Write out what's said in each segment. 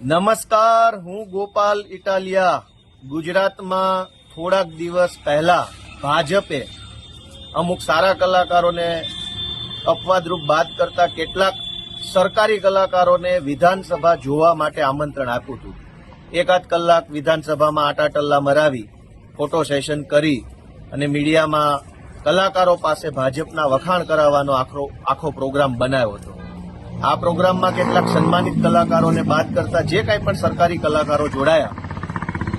નમસ્કાર, હું ગોપાલ ઇટાલિયા. ગુજરાતમાં થોડાક દિવસ પહેલા ભાજપે અમુક સારા કલાકારોને અપવાદરૂપ બાદ કરતા કેટલાક સરકારી કલાકારોને વિધાનસભા જોવા માટે આમંત્રણ આપ્યું હતું. એકાદ કલાક વિધાનસભામાં આટાટલ્લા મરાવી, ફોટો સેશન કરી અને મીડિયામાં કલાકારો પાસે ભાજપના વખાણ કરાવવાનો આખો આખો પ્રોગ્રામ બનાવ્યો હતો. આ પ્રોગ્રામમાં કેટલાક સન્માનિત કલાકારોને બાદ કરતા જે કાંઈ પણ સરકારી કલાકારો જોડાયા,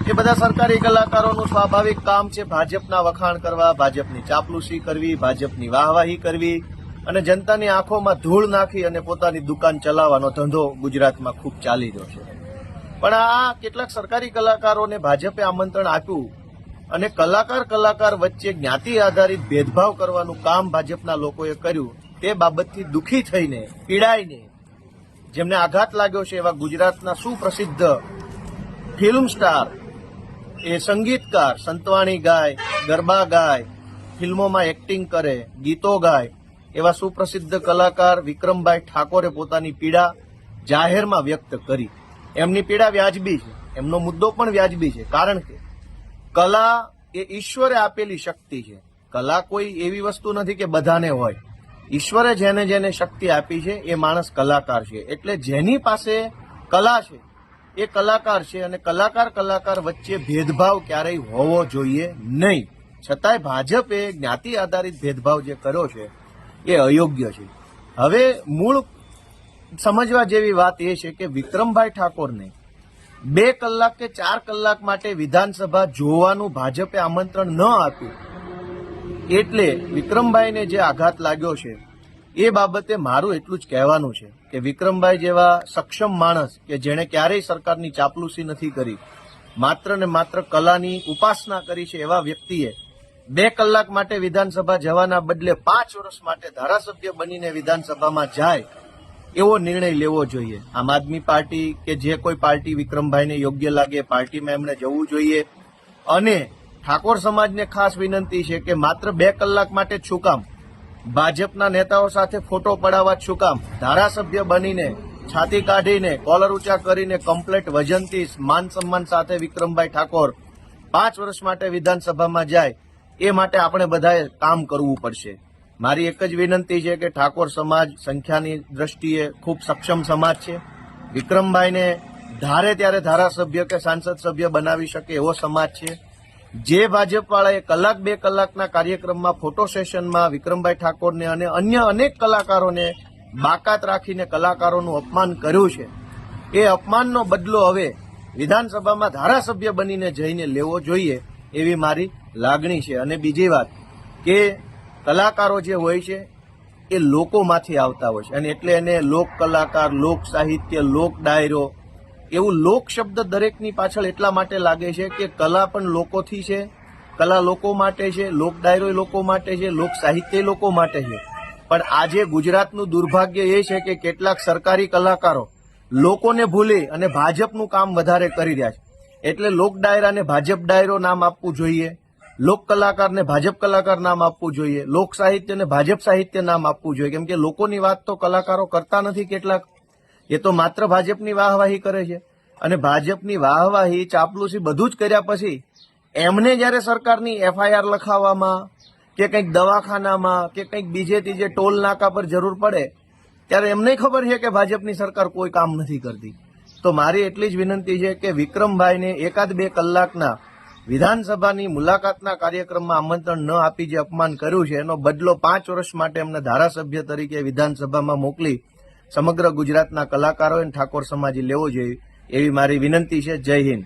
એ બધા સરકારી કલાકારોનું સ્વાભાવિક કામ છે ભાજપના વખાણ કરવા, ભાજપની ચાપલુસી કરવી, ભાજપની વાહવાહી કરવી અને જનતાની આંખોમાં ધૂળ નાખી અને પોતાની દુકાન ચલાવવાનો ધંધો ગુજરાતમાં ખૂબ ચાલી રહ્યો છે. પણ આ કેટલાક સરકારી કલાકારોને ભાજપે આમંત્રણ આપ્યું અને કલાકાર કલાકાર વચ્ચે જ્ઞાતિ આધારિત ભેદભાવ કરવાનું કામ ભાજપના લોકોએ કર્યું તે બાબતથી દુઃખી થઈને, પીડાઈને જેમને આઘાત લાગ્યો છે એવા ગુજરાતના સુપ્રસિદ્ધ ફિલ્મ સ્ટાર એ સંગીતકાર સંતવાણી ગાય, ગરબા ગાય, ફિલ્મોમાં એક્ટિંગ કરે, ગીતો ગાય એવા સુપ્રસિદ્ધ કલાકાર વિક્રમભાઈ ઠાકોરે પોતાની પીડા જાહેરમાં વ્યક્ત કરી. એમની પીડા વ્યાજબી છે. એમનો મુદ્દો પણ વ્યાજબી છે. કારણ કે કલા એ ઈશ્વરે આપેલી શક્તિ છે. કલા કોઈ એવી વસ્તુ નથી કે બધાને હોય. ઈશ્વરે જેને જેને શક્તિ આપી છે, એ માણસ કલાકાર છે. એટલે જેની પાસે કલા છે, એ કલાકાર છે અને કલાકાર કલાકાર વચ્ચે ભેદભાવ ક્યારેય હોવો જોઈએ નહીં. છતાંય ભાજપે જ્ઞાતિ આધારિત ભેદભાવ જે કર્યો છે, એ અયોગ્ય છે. હવે મૂળ સમજવા જેવી વાત એ છે કે વિક્રમભાઈ ઠાકોરને બે કલાક કે ચાર કલાક માટે વિધાનસભા જોવાનું ભાજપે આમંત્રણ ન આપ્યું એટલે વિક્રમભાઈને જે આઘાત લાગ્યો છે, એ બાબતે મારું એટલું જ કહેવાનું છે કે વિક્રમભાઈ જેવા સક્ષમ માણસ કે જેણે ક્યારેય સરકારની ચાપલુસી નથી કરી, માત્ર ને માત્ર કલાની ઉપાસના કરી છે એવા વ્યક્તિએ બે કલાક માટે વિધાનસભા જવાના બદલે પાંચ વર્ષ માટે ધારાસભ્ય બનીને વિધાનસભામાં જાય, એવો નિર્ણય લેવો જોઈએ. આમ આદમી પાર્ટી કે જે કોઈ પાર્ટી વિક્રમભાઈને યોગ્ય લાગે, પાર્ટીમાં એમણે જવું જોઈએ અને ઠાકોર સમાજને ખાસ વિનંતી છે કે માત્ર બે કલાક માટે શું કામ? ભાજપના નેતાઓ સાથે ફોટો પડાવવા શું કામ? ધારાસભ્ય બનીને, છાતી કાઢીને, કોલર ઊંચા કરીને કમ્પ્લેટ વજનથી માન સન્માન સાથે વિક્રમભાઈ ઠાકોર પાંચ વર્ષ માટે વિધાનસભામાં જાય, એ માટે આપણે બધાએ કામ કરવું પડશે. મારી એક જ વિનંતી છે કે ઠાકોર સમાજ સંખ્યાની દ્રષ્ટિએ ખૂબ સક્ષમ સમાજ છે. વિક્રમભાઈને ધારે ત્યારે ધારાસભ્ય કે સાંસદ સભ્ય બનાવી શકે એવો સમાજ છે. જે ભાજપવાળાએ કલાક બે કલાકના કાર્યક્રમમાં ફોટો સેશનમાં વિક્રમભાઈ ઠાકોરને અને અન્ય અનેક કલાકારોને બાકાત રાખીને કલાકારોનું અપમાન કર્યું છે. એ અપમાનનો બદલો હવે વિધાનસભામાં ધારાસભ્ય બનીને જઈને લેવો જોઈએ એવી મારી લાગણી છે. અને બીજી વાત કે કલાકારો જે હોય છે એ લોકોમાંથી આવતા હોય છે. અને એટલે એને લોક કલાકાર લોક સાહિત્ય લોક ડાયરો એવું લોક શબ્દ દરેકની પાછળ એટલા માટે લાગે છે કે કલા પણ લોકોથી છે. કલા લોકો માટે છે, લોક ડાયરો લોકો માટે છે, લોક સાહિત્ય લોકો માટે છે. પણ આજે ગુજરાતનું દુર્ભાગ્ય એ છે કે કેટલાક સરકારી કલાકારો લોકોને ભૂલી અને ભાજપનું કામ વધારે કરી રહ્યા છે. એટલે લોક ડાયરાને ભાજપ ડાયરો નામ આપવું જોઈએ, લોક કલાકારને ભાજપ કલાકાર નામ આપવું જોઈએ, લોક સાહિત્યને ભાજપ સાહિત્ય નામ આપવું જોઈએ. કેમ કે લોકોની વાત તો કલાકારો કરતા નથી, કેટલાક એ તો માત્ર ભાજપની વાહવાહી કરે છે. અને ભાજપની વાહવાહી ચાપલુસી બધું જ કર્યા પછી એમને જ્યારે સરકારની એફઆઈઆર લખાવવામાં કે કંઈક દવાખાનામાં કે કંઈક બીજે ત્રીજે ટોલ નાકા પર જરૂર પડે, ત્યારે એમને ખબર છે કે ભાજપની સરકાર કોઈ કામ નથી કરતી. તો મારી એટલી જ વિનંતી છે કે વિક્રમભાઈને એકાદ બે કલાકના વિધાનસભાની મુલાકાતના કાર્યક્રમમાં આમંત્રણ ન આપી જે અપમાન કર્યું છે, એનો બદલો પાંચ વર્ષ માટે એમને ધારાસભ્ય તરીકે વિધાનસભામાં મોકલી સમગ્ર ગુજરાતના કલાકારોએ અને ઠાકોર સમાજે લેવો જોઈએ એવી મારી વિનંતી છે. જય હિન્દ.